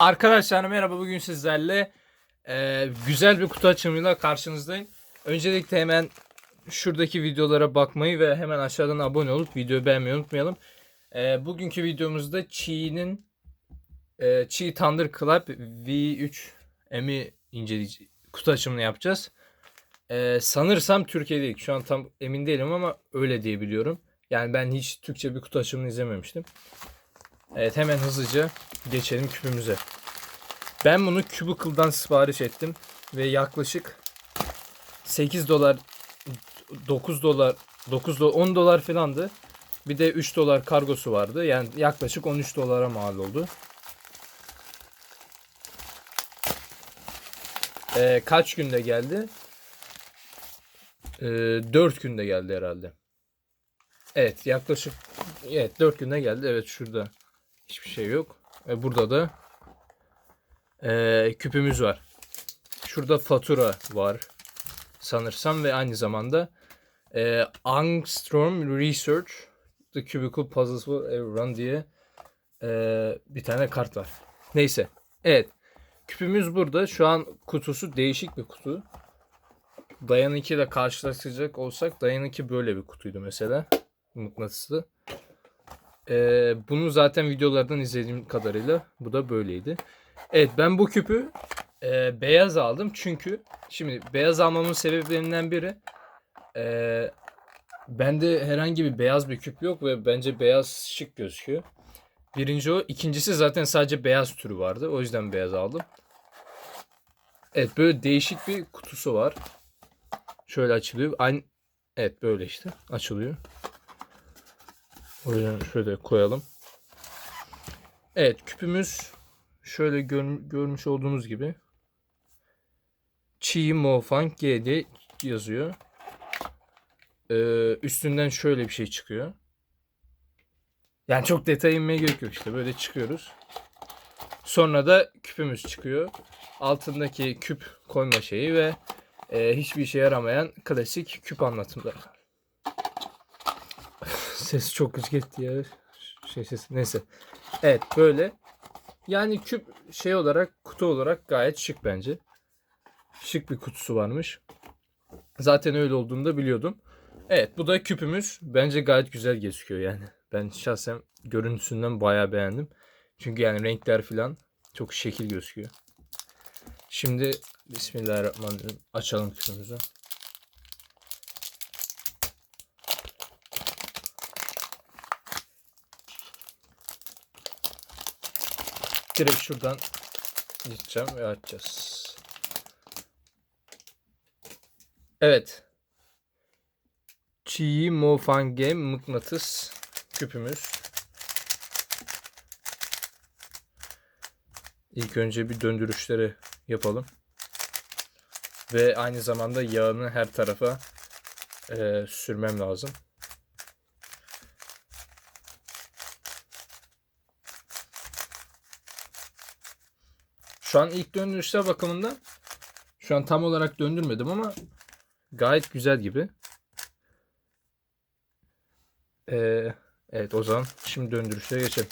Arkadaşlar merhaba bugün sizlerle e, güzel bir kutu açımıyla karşınızdayım. Öncelikle hemen şuradaki videolara bakmayı ve hemen aşağıdan abone olup videoyu beğenmeyi unutmayalım. E, bugünkü videomuzda Chi'nin e, Chi Thunder Club V3 M'i inceleyici kutu açımını yapacağız. E, sanırsam Türkiye'de ilk. Şu an tam emin değilim ama öyle diye biliyorum. Yani ben hiç Türkçe bir kutu açımını izlememiştim. Evet hemen hızlıca geçelim küpümüze. Ben bunu Cubicle'dan sipariş ettim ve yaklaşık 8 dolar 9 dolar 9 dolar 10 dolar falandı. Bir de 3 dolar kargosu vardı. Yani yaklaşık 13 dolara mal oldu. Ee, kaç günde geldi? Ee, 4 günde geldi herhalde. Evet yaklaşık evet 4 günde geldi. Evet şurada hiçbir şey yok. Ve burada da ee, küpümüz var. Şurada fatura var sanırsam ve aynı zamanda e, Angstrom Research The Cubicle Puzzles Will Ever Run diye e, bir tane kart var. Neyse. Evet. Küpümüz burada. Şu an kutusu değişik bir kutu. Dayan 2 ile karşılaştıracak olsak Dayan 2 böyle bir kutuydu mesela. Mıknatıslı. Ee, bunu zaten videolardan izlediğim kadarıyla bu da böyleydi. Evet ben bu küpü e, beyaz aldım çünkü şimdi beyaz almamın sebeplerinden biri e, bende herhangi bir beyaz bir küp yok ve bence beyaz şık gözüküyor. Birinci o. ikincisi zaten sadece beyaz türü vardı. O yüzden beyaz aldım. Evet böyle değişik bir kutusu var. Şöyle açılıyor. Aynı Evet böyle işte açılıyor. O yüzden şöyle koyalım. Evet küpümüz şöyle gör- görmüş olduğunuz gibi Chi Mo Fang G diye yazıyor. Ee, üstünden şöyle bir şey çıkıyor. Yani çok detay inmeye gerek yok işte böyle çıkıyoruz. Sonra da küpümüz çıkıyor. Altındaki küp koyma şeyi ve e, hiçbir işe yaramayan klasik küp anlatımları. Ses çok güç gitti ya. Şey ses neyse. Evet böyle. Yani küp şey olarak kutu olarak gayet şık bence. Şık bir kutusu varmış. Zaten öyle olduğunu da biliyordum. Evet bu da küpümüz. Bence gayet güzel gözüküyor yani. Ben şahsen görüntüsünden bayağı beğendim. Çünkü yani renkler falan çok şekil gözüküyor. Şimdi Bismillahirrahmanirrahim açalım küpümüzü. Direkt şuradan gideceğim ve açacağız. Evet. Chi Mo Fan Game mıknatıs küpümüz. İlk önce bir döndürüşleri yapalım. Ve aynı zamanda yağını her tarafa e, sürmem lazım. Şu an ilk döndürüşler bakımından şu an tam olarak döndürmedim ama gayet güzel gibi. Ee, evet o zaman şimdi döndürüşlere geçelim.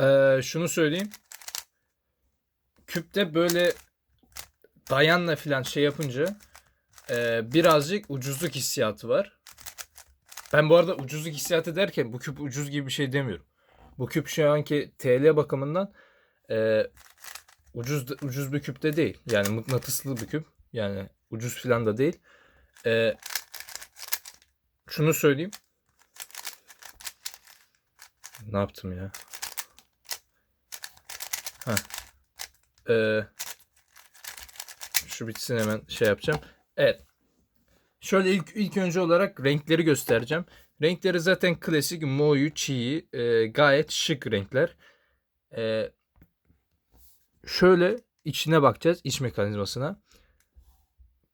Ee, şunu söyleyeyim. Küpte böyle dayanla falan şey yapınca e, birazcık ucuzluk hissiyatı var. Ben bu arada ucuzluk hissiyatı derken bu küp ucuz gibi bir şey demiyorum. Bu küp şu anki TL bakımından e, ucuz ucuz bir küp de değil. Yani mıknatıslı bir küp. Yani ucuz falan da değil. E, şunu söyleyeyim. Ne yaptım ya? Ee, şu bitsin hemen şey yapacağım. Evet. Şöyle ilk ilk önce olarak renkleri göstereceğim. Renkleri zaten klasik Moyu, Chi'yi e, gayet şık renkler. Ee, şöyle içine bakacağız iç mekanizmasına.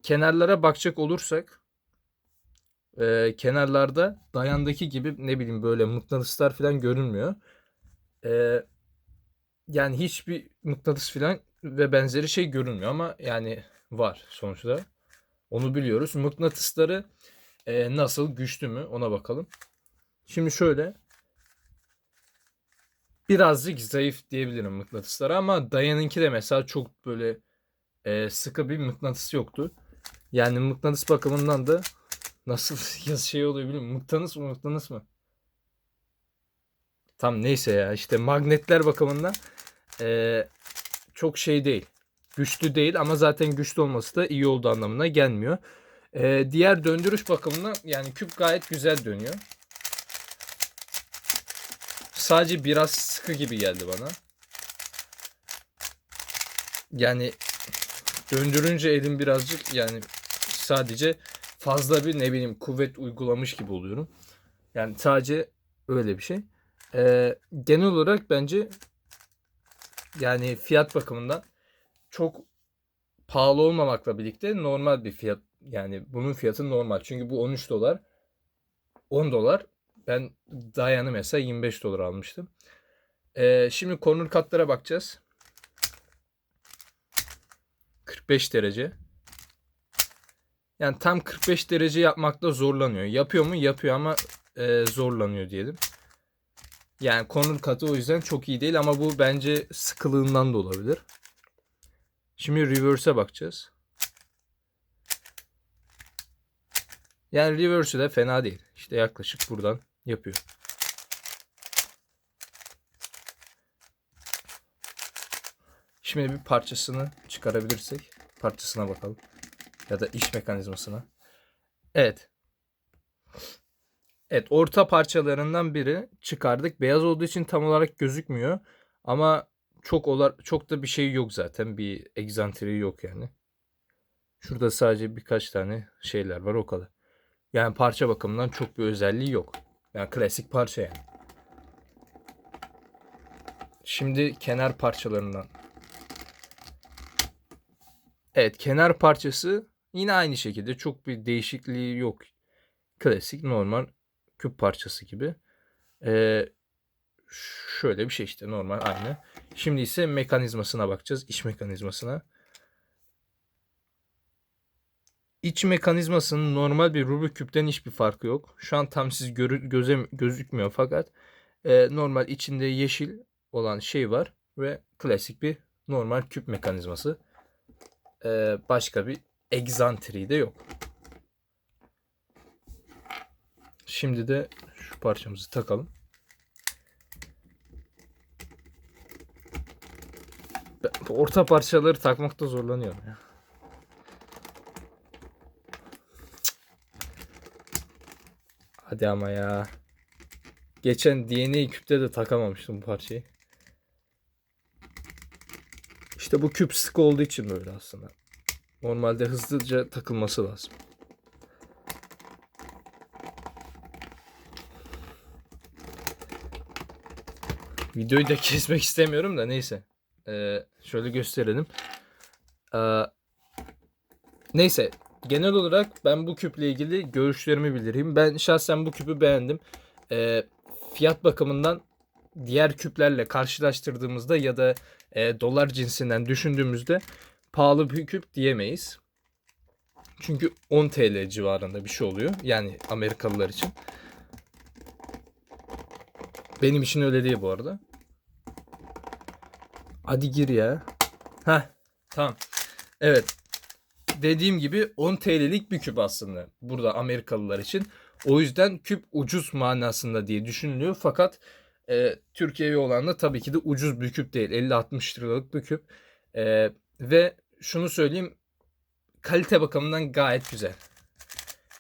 Kenarlara bakacak olursak e, kenarlarda dayandaki gibi ne bileyim böyle mıknatıslar falan görünmüyor. E, yani hiçbir mıknatıs falan ve benzeri şey görünmüyor ama yani var sonuçta. Onu biliyoruz. Mıknatısları e, nasıl güçlü mü ona bakalım. Şimdi şöyle birazcık zayıf diyebilirim mıknatıslara ama Dayan'ınki de mesela çok böyle e, sıkı bir mıknatıs yoktu. Yani mıknatıs bakımından da nasıl yaz şey oluyor bilmiyorum. Mıknatıs mı mıknatıs mı? Tam neyse ya işte magnetler bakımından e, çok şey değil. Güçlü değil ama zaten güçlü olması da iyi olduğu anlamına gelmiyor. E, diğer döndürüş bakımından yani küp gayet güzel dönüyor. Sadece biraz sıkı gibi geldi bana. Yani döndürünce elim birazcık yani sadece fazla bir ne bileyim kuvvet uygulamış gibi oluyorum. Yani sadece öyle bir şey. Ee, genel olarak bence yani fiyat bakımından çok pahalı olmamakla birlikte normal bir fiyat. Yani bunun fiyatı normal. Çünkü bu 13 dolar. 10 dolar. Ben Dayan'ı mesela 25 dolar almıştım. Ee, şimdi corner katlara bakacağız. 45 derece. Yani tam 45 derece yapmakta zorlanıyor. Yapıyor mu? Yapıyor ama e, zorlanıyor diyelim. Yani corner katı o yüzden çok iyi değil ama bu bence sıkılığından da olabilir. Şimdi reverse'e bakacağız. Yani reverse'ü de fena değil. İşte yaklaşık buradan yapıyor. Şimdi bir parçasını çıkarabilirsek parçasına bakalım. Ya da iş mekanizmasına. Evet. Evet orta parçalarından biri çıkardık. Beyaz olduğu için tam olarak gözükmüyor. Ama çok olar çok da bir şey yok zaten. Bir egzantri yok yani. Şurada sadece birkaç tane şeyler var o kadar. Yani parça bakımından çok bir özelliği yok. Yani klasik parça yani. Şimdi kenar parçalarından. Evet kenar parçası yine aynı şekilde çok bir değişikliği yok. Klasik normal küp parçası gibi. Ee, şöyle bir şey işte normal aynı. Şimdi ise mekanizmasına bakacağız. iç mekanizmasına. İç mekanizmasının normal bir Rubik küpten hiçbir farkı yok. Şu an tam siz görü, göze, gözükmüyor fakat e, normal içinde yeşil olan şey var ve klasik bir normal küp mekanizması. E, başka bir egzantri de yok. Şimdi de şu parçamızı takalım. Orta parçaları takmakta zorlanıyorum ya. Hadi ama ya. Geçen DNA küpte de takamamıştım bu parçayı. İşte bu küp sık olduğu için böyle aslında. Normalde hızlıca takılması lazım. Videoyu da kesmek istemiyorum da neyse. Ee, şöyle gösterelim. Ee, neyse. Genel olarak ben bu küple ilgili görüşlerimi bildireyim. Ben şahsen bu küpü beğendim. Ee, fiyat bakımından diğer küplerle karşılaştırdığımızda ya da e, dolar cinsinden düşündüğümüzde pahalı bir küp diyemeyiz. Çünkü 10 TL civarında bir şey oluyor. Yani Amerikalılar için. Benim için öyle değil bu arada. Hadi gir ya. Heh tamam. Evet. Dediğim gibi 10 TL'lik bir küp aslında. Burada Amerikalılar için. O yüzden küp ucuz manasında diye düşünülüyor. Fakat e, Türkiye'ye olan da tabii ki de ucuz bir küp değil. 50-60 liralık bir küp. E, ve şunu söyleyeyim. Kalite bakımından gayet güzel.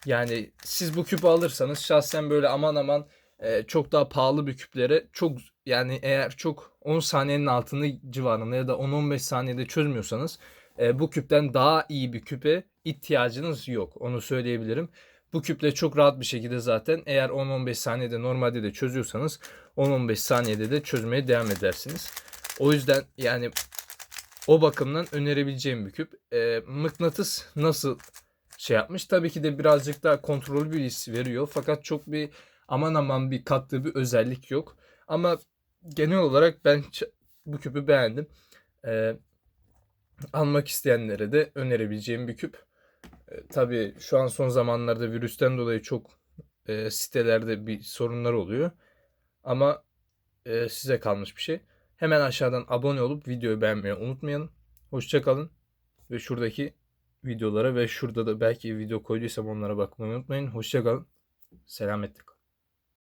Yani siz bu küpü alırsanız şahsen böyle aman aman e, çok daha pahalı bir küplere çok yani eğer çok 10 saniyenin altında civarında ya da 10-15 saniyede çözmüyorsanız e, bu küpten daha iyi bir küpe ihtiyacınız yok. Onu söyleyebilirim. Bu küple çok rahat bir şekilde zaten eğer 10-15 saniyede normalde de çözüyorsanız 10-15 saniyede de çözmeye devam edersiniz. O yüzden yani o bakımdan önerebileceğim bir küp. Ee, mıknatıs nasıl şey yapmış? Tabii ki de birazcık daha kontrollü bir his veriyor. Fakat çok bir aman aman bir kattığı bir özellik yok. Ama genel olarak ben bu küpü beğendim. Ee, almak isteyenlere de önerebileceğim bir küp. Ee, tabii şu an son zamanlarda virüsten dolayı çok e, sitelerde bir sorunlar oluyor. Ama e, size kalmış bir şey. Hemen aşağıdan abone olup videoyu beğenmeyi unutmayalım. Hoşça kalın ve şuradaki videolara ve şurada da belki video koyduysam onlara bakmayı unutmayın. Hoşça kalın. Selametle kalın.